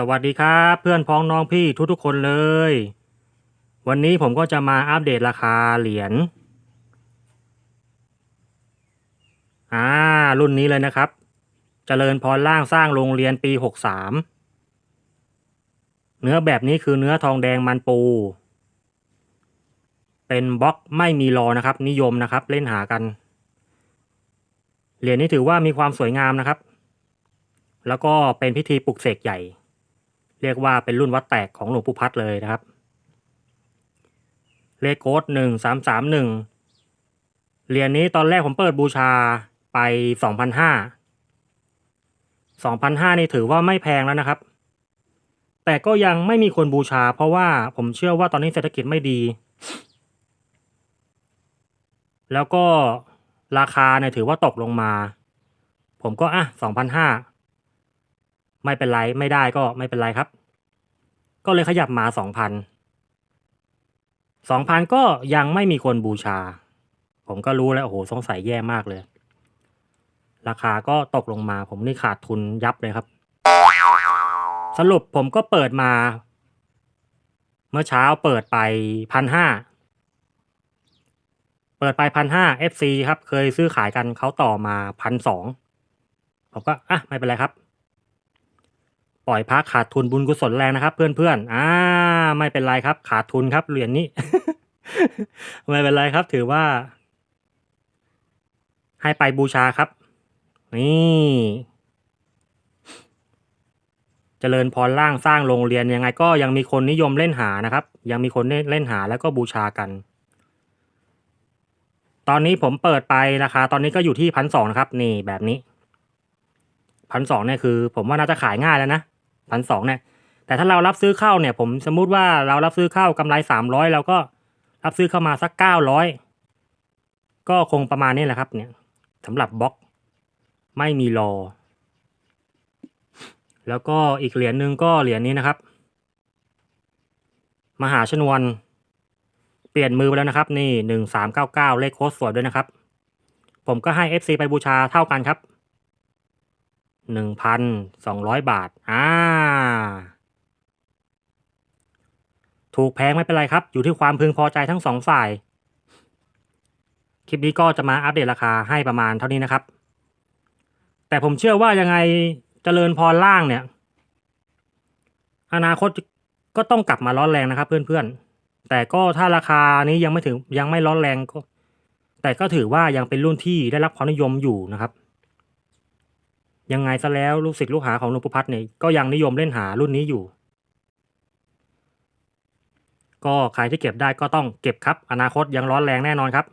สวัสดีครับเพื่อนพ้องน้องพี่ทุกๆคนเลย วันนี้ผมก็จะมาอัปเดตราคาเหรียญอ่ารุ่นนี้เลยนะครับเจริญพรล่างสร้างโรงเรียนปีหกสามเนื้อแบบนี้คือเนื้อทองแดงมันปู เป็นบล็อกไม่มีรอนะครับ นิยมนะครับเล่นหากัน เหรียญนี้ถือว่ามีความสวยงามนะครับแล้วก็เป็นพิธีปลุกเสกใหญ่ เรียกว่าเป็นรุ่นวัดแตกของหลวงปู่พัดเลยนะครับ เลขโค้ดหนึ่งสามสามหนึ่งเหรียญนี้ตอนแรกผมเปิดบูชาไปสองพันห้าสองพันห้านี่ถือว่าไม่แพงแล้วนะครับ แต่ก็ยังไม่มีคนบูชา เพราะว่าผมเชื่อว่าตอนนี้เศรษฐกิจไม่ดี แล้วก็ราคาเนี่ยถือว่าตกลงมา ผมก็อะสองพันห้า ไม่เป็นไรไม่ได้ก็ไม่เป็นไรครับ ก็เลยขยับมาสองพันสองพันก็ยังไม่มีคนบูชา ผมก็รู้แล้วโอ้โหสงสัยแย่มากเลย ราคาก็ตกลงมา ผมนี่ขาดทุนยับเลยครับ สรุปผมก็เปิดมา เมื่อเช้าเปิดไปพันห้าเปิดไปพันห้า FC ครับ เคยซื้อขายกันเขาต่อมาพันสองผมก็อะไม่เป็นไรครับ ปล่อยพักขาดทุนบุญกุศลแรงนะครับ เพื่อนๆอ่าไม่เป็นไรครับ ขาดทุนครับเหรียญนี้ ไม่เป็นไรครับ ถือว่า ให้ไปบูชาครับ นี่เจริญพรล่างสร้างโรงเรียนยังไง ก็ยังมีคนนิยมเล่นหานะครับ ยังมีคนเล่นหาแล้วก็บูชากัน ตอนนี้ผมเปิดไปราคาตอนนี้ก็อยู่ที่พันสองนะครับ นี่แบบนี้พันสองเนี่ยคือ ผมว่าน่าจะขายง่ายแล้วนะ พันสองเนี่ย แต่ถ้าเรารับซื้อเข้าเนี่ย ผมสมมุติว่าเรารับซื้อเข้ากำไรสามร้อยเราก็รับซื้อเข้ามาสักเก้าร้อยก็คงประมาณนี้แหละครับ เนี่ยสำหรับบล็อกไม่มีรอ แล้วก็อีกเหรียญหนึ่งก็เหรียญนี้นะครับ มหาชนวน เปลี่ยนมือไปแล้วนะครับ นี่หนึ่งสามเก้าเก้าเลขโค้ดสวยด้วยนะครับ ผมก็ให้ FC ไปบูชาเท่ากันครับ หนึ่งพันสองร้อยบาท อ่า ถูกแพงไม่เป็นไรครับ อยู่ที่ความพึงพอใจทั้งสองฝ่าย คลิปนี้ก็จะมาอัปเดตราคาให้ประมาณเท่านี้นะครับ แต่ผมเชื่อว่ายังไงเจริญพรล่างเนี่ย อนาคตก็ต้องกลับมาร้อนแรงนะครับเพื่อนๆ แต่ก็ถ้าราคานี้ยังไม่ถึงยังไม่ร้อนแรงก็ แต่ก็ถือว่ายังเป็นรุ่นที่ได้รับความนิยมอยู่นะครับ ยังไงซะแล้วลูกศิษย์ลูกหาของหลวงปู่พัดเนี่ยก็ยังนิยมเล่นหารุ่นนี้อยู่ ก็ใครที่เก็บได้ก็ต้องเก็บครับ อนาคตยังร้อนแรงแน่นอนครับ